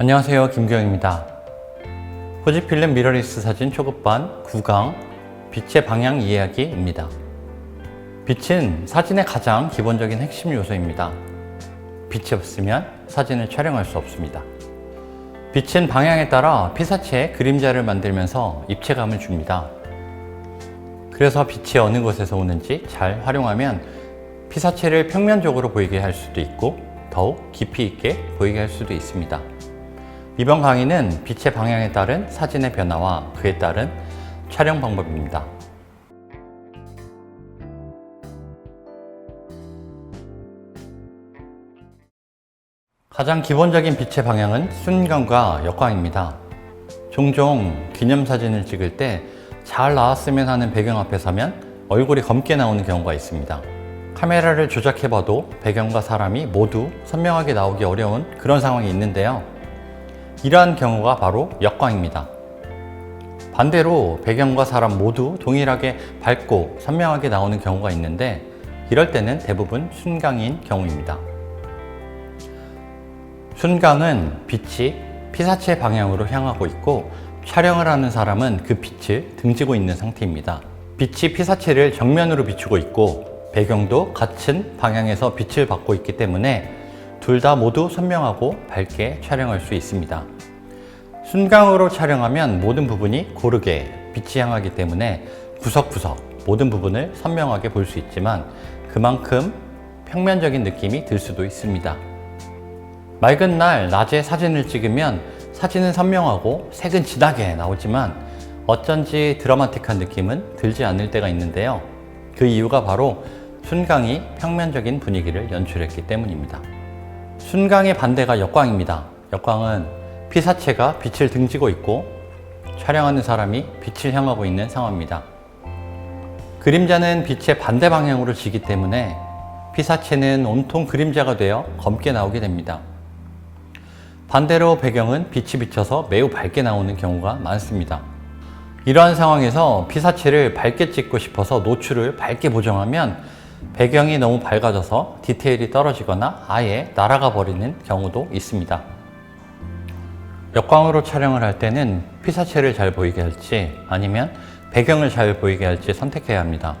안녕하세요 김규영입니다. 후지필름 미러리스 사진 초급반 9강 빛의 방향 이해하기입니다. 빛은 사진의 가장 기본적인 핵심 요소입니다. 빛이 없으면 사진을 촬영할 수 없습니다. 빛은 방향에 따라 피사체의 그림자를 만들면서 입체감을 줍니다. 그래서 빛이 어느 곳에서 오는지 잘 활용하면 피사체를 평면적으로 보이게 할 수도 있고 더욱 깊이 있게 보이게 할 수도 있습니다 이번 강의는 빛의 방향에 따른 사진의 변화와 그에 따른 촬영 방법입니다. 가장 기본적인 빛의 방향은 순간과 역광입니다. 종종 기념사진을 찍을 때 잘 나왔으면 하는 배경 앞에 서면 얼굴이 검게 나오는 경우가 있습니다. 카메라를 조작해봐도 배경과 사람이 모두 선명하게 나오기 어려운 그런 상황이 있는데요. 이러한 경우가 바로 역광입니다. 반대로 배경과 사람 모두 동일하게 밝고 선명하게 나오는 경우가 있는데 이럴 때는 대부분 순강인 경우입니다. 순강은 빛이 피사체 방향으로 향하고 있고 촬영을 하는 사람은 그 빛을 등지고 있는 상태입니다. 빛이 피사체를 정면으로 비추고 있고 배경도 같은 방향에서 빛을 받고 있기 때문에 둘 다 모두 선명하고 밝게 촬영할 수 있습니다. 순강으로 촬영하면 모든 부분이 고르게 빛이 향하기 때문에 구석구석 모든 부분을 선명하게 볼 수 있지만 그만큼 평면적인 느낌이 들 수도 있습니다. 맑은 날 낮에 사진을 찍으면 사진은 선명하고 색은 진하게 나오지만 어쩐지 드라마틱한 느낌은 들지 않을 때가 있는데요. 그 이유가 바로 순강이 평면적인 분위기를 연출했기 때문입니다. 순강의 반대가 역광입니다. 역광은 피사체가 빛을 등지고 있고 촬영하는 사람이 빛을 향하고 있는 상황입니다. 그림자는 빛의 반대 방향으로 지기 때문에 피사체는 온통 그림자가 되어 검게 나오게 됩니다. 반대로 배경은 빛이 비쳐서 매우 밝게 나오는 경우가 많습니다. 이러한 상황에서 피사체를 밝게 찍고 싶어서 노출을 밝게 보정하면 배경이 너무 밝아져서 디테일이 떨어지거나 아예 날아가 버리는 경우도 있습니다. 역광으로 촬영을 할 때는 피사체를 잘 보이게 할지 아니면 배경을 잘 보이게 할지 선택해야 합니다.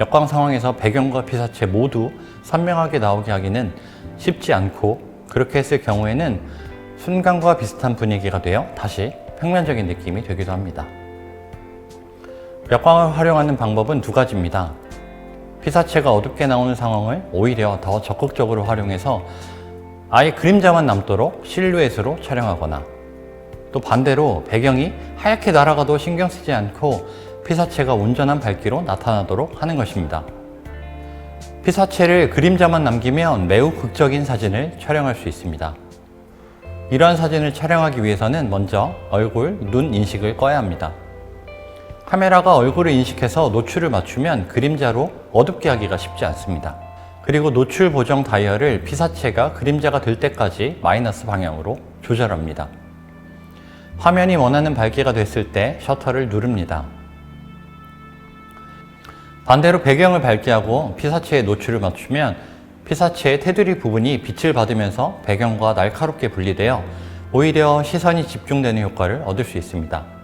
역광 상황에서 배경과 피사체 모두 선명하게 나오게 하기는 쉽지 않고 그렇게 했을 경우에는 순간과 비슷한 분위기가 되어 다시 평면적인 느낌이 되기도 합니다. 역광을 활용하는 방법은 두 가지입니다. 피사체가 어둡게 나오는 상황을 오히려 더 적극적으로 활용해서 아예 그림자만 남도록 실루엣으로 촬영하거나 또 반대로 배경이 하얗게 날아가도 신경 쓰지 않고 피사체가 온전한 밝기로 나타나도록 하는 것입니다. 피사체를 그림자만 남기면 매우 극적인 사진을 촬영할 수 있습니다. 이러한 사진을 촬영하기 위해서는 먼저 얼굴, 눈 인식을 꺼야 합니다. 카메라가 얼굴을 인식해서 노출을 맞추면 그림자로 어둡게 하기가 쉽지 않습니다. 그리고 노출 보정 다이얼을 피사체가 그림자가 될 때까지 마이너스 방향으로 조절합니다. 화면이 원하는 밝기가 됐을 때 셔터를 누릅니다. 반대로 배경을 밝게 하고 피사체의 노출을 맞추면 피사체의 테두리 부분이 빛을 받으면서 배경과 날카롭게 분리되어 오히려 시선이 집중되는 효과를 얻을 수 있습니다.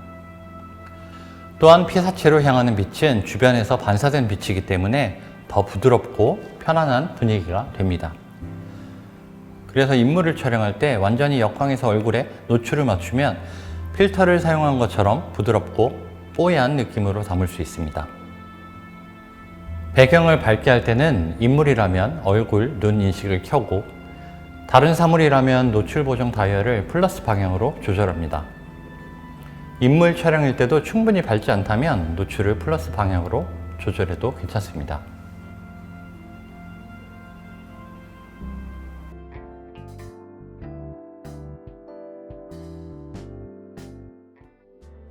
또한 피사체로 향하는 빛은 주변에서 반사된 빛이기 때문에 더 부드럽고 편안한 분위기가 됩니다. 그래서 인물을 촬영할 때 완전히 역광에서 얼굴에 노출을 맞추면 필터를 사용한 것처럼 부드럽고 뽀얀 느낌으로 담을 수 있습니다. 배경을 밝게 할 때는 인물이라면 얼굴, 눈 인식을 켜고 다른 사물이라면 노출 보정 다이얼을 플러스 방향으로 조절합니다. 인물 촬영일 때도 충분히 밝지 않다면 노출을 플러스 방향으로 조절해도 괜찮습니다.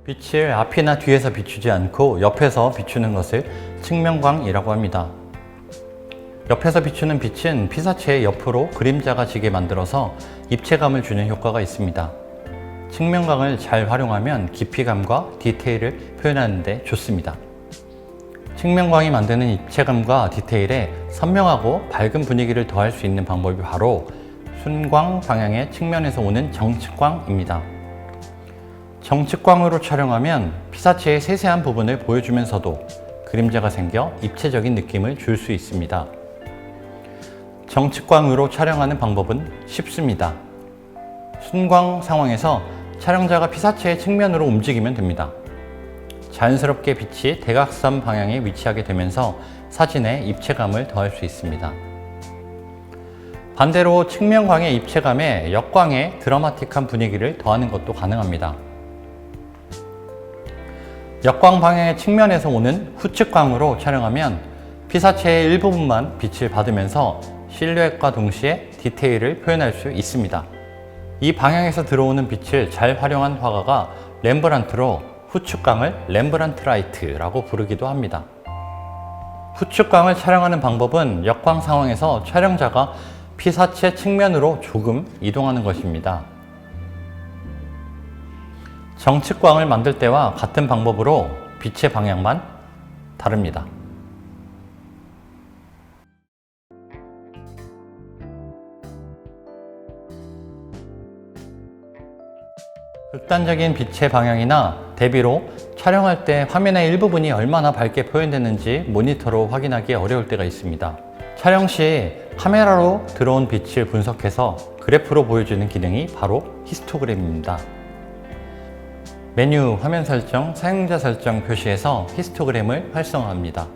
빛을 앞이나 뒤에서 비추지 않고 옆에서 비추는 것을 측면광이라고 합니다. 옆에서 비추는 빛은 피사체의 옆으로 그림자가 지게 만들어서 입체감을 주는 효과가 있습니다. 측면광을 잘 활용하면 깊이감과 디테일을 표현하는 데 좋습니다. 측면광이 만드는 입체감과 디테일에 선명하고 밝은 분위기를 더할 수 있는 방법이 바로 순광 방향의 측면에서 오는 정측광입니다. 정측광으로 촬영하면 피사체의 세세한 부분을 보여주면서도 그림자가 생겨 입체적인 느낌을 줄 수 있습니다. 정측광으로 촬영하는 방법은 쉽습니다. 순광 상황에서 촬영자가 피사체의 측면으로 움직이면 됩니다. 자연스럽게 빛이 대각선 방향에 위치하게 되면서 사진에 입체감을 더할 수 있습니다. 반대로 측면광의 입체감에 역광의 드라마틱한 분위기를 더하는 것도 가능합니다. 역광 방향의 측면에서 오는 후측광으로 촬영하면 피사체의 일부분만 빛을 받으면서 실루엣과 동시에 디테일을 표현할 수 있습니다. 이 방향에서 들어오는 빛을 잘 활용한 화가가 렘브란트로 후측광을 렘브란트 라이트라고 부르기도 합니다. 후측광을 촬영하는 방법은 역광 상황에서 촬영자가 피사체 측면으로 조금 이동하는 것입니다. 정측광을 만들 때와 같은 방법으로 빛의 방향만 다릅니다. 극단적인 빛의 방향이나 대비로 촬영할 때 화면의 일부분이 얼마나 밝게 표현되는지 모니터로 확인하기 어려울 때가 있습니다. 촬영 시 카메라로 들어온 빛을 분석해서 그래프로 보여주는 기능이 바로 히스토그램입니다. 메뉴 화면 설정, 사용자 설정 표시에서 히스토그램을 활성화합니다.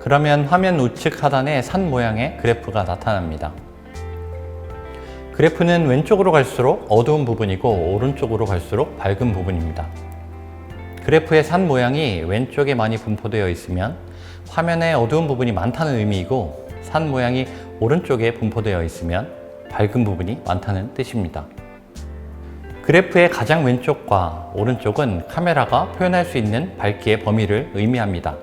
그러면 화면 우측 하단에 산 모양의 그래프가 나타납니다. 그래프는 왼쪽으로 갈수록 어두운 부분이고 오른쪽으로 갈수록 밝은 부분입니다. 그래프의 산 모양이 왼쪽에 많이 분포되어 있으면 화면에 어두운 부분이 많다는 의미이고 산 모양이 오른쪽에 분포되어 있으면 밝은 부분이 많다는 뜻입니다. 그래프의 가장 왼쪽과 오른쪽은 카메라가 표현할 수 있는 밝기의 범위를 의미합니다.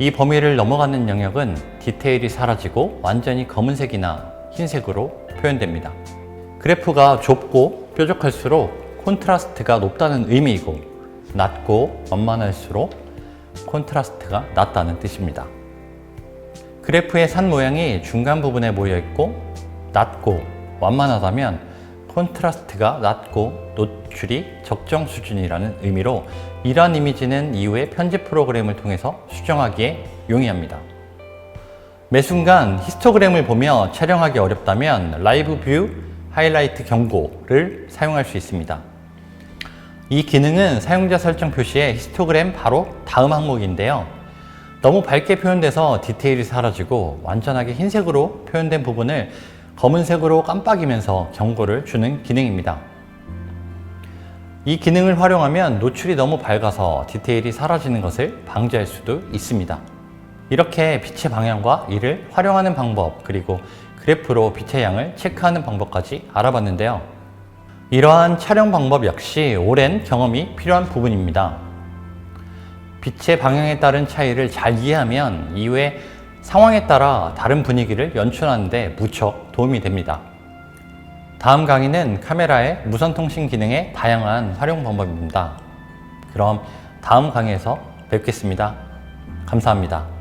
이 범위를 넘어가는 영역은 디테일이 사라지고 완전히 검은색이나 흰색으로 표현됩니다. 그래프가 좁고 뾰족할수록 콘트라스트가 높다는 의미이고 낮고 완만할수록 콘트라스트가 낮다는 뜻입니다. 그래프의 산 모양이 중간 부분에 모여 있고 낮고 완만하다면 콘트라스트가 낮고 노출이 적정 수준이라는 의미로 이러한 이미지는 이후에 편집 프로그램을 통해서 수정하기에 용이합니다. 매 순간 히스토그램을 보며 촬영하기 어렵다면 라이브 뷰 하이라이트 경고를 사용할 수 있습니다. 이 기능은 사용자 설정 표시에 히스토그램 바로 다음 항목인데요. 너무 밝게 표현돼서 디테일이 사라지고 완전하게 흰색으로 표현된 부분을 검은색으로 깜빡이면서 경고를 주는 기능입니다. 이 기능을 활용하면 노출이 너무 밝아서 디테일이 사라지는 것을 방지할 수도 있습니다. 이렇게 빛의 방향과 이를 활용하는 방법, 그리고 그래프로 빛의 양을 체크하는 방법까지 알아봤는데요. 이러한 촬영 방법 역시 오랜 경험이 필요한 부분입니다. 빛의 방향에 따른 차이를 잘 이해하면 이후에 상황에 따라 다른 분위기를 연출하는데 무척 도움이 됩니다. 다음 강의는 카메라의 무선통신 기능의 다양한 활용 방법입니다. 그럼 다음 강의에서 뵙겠습니다. 감사합니다.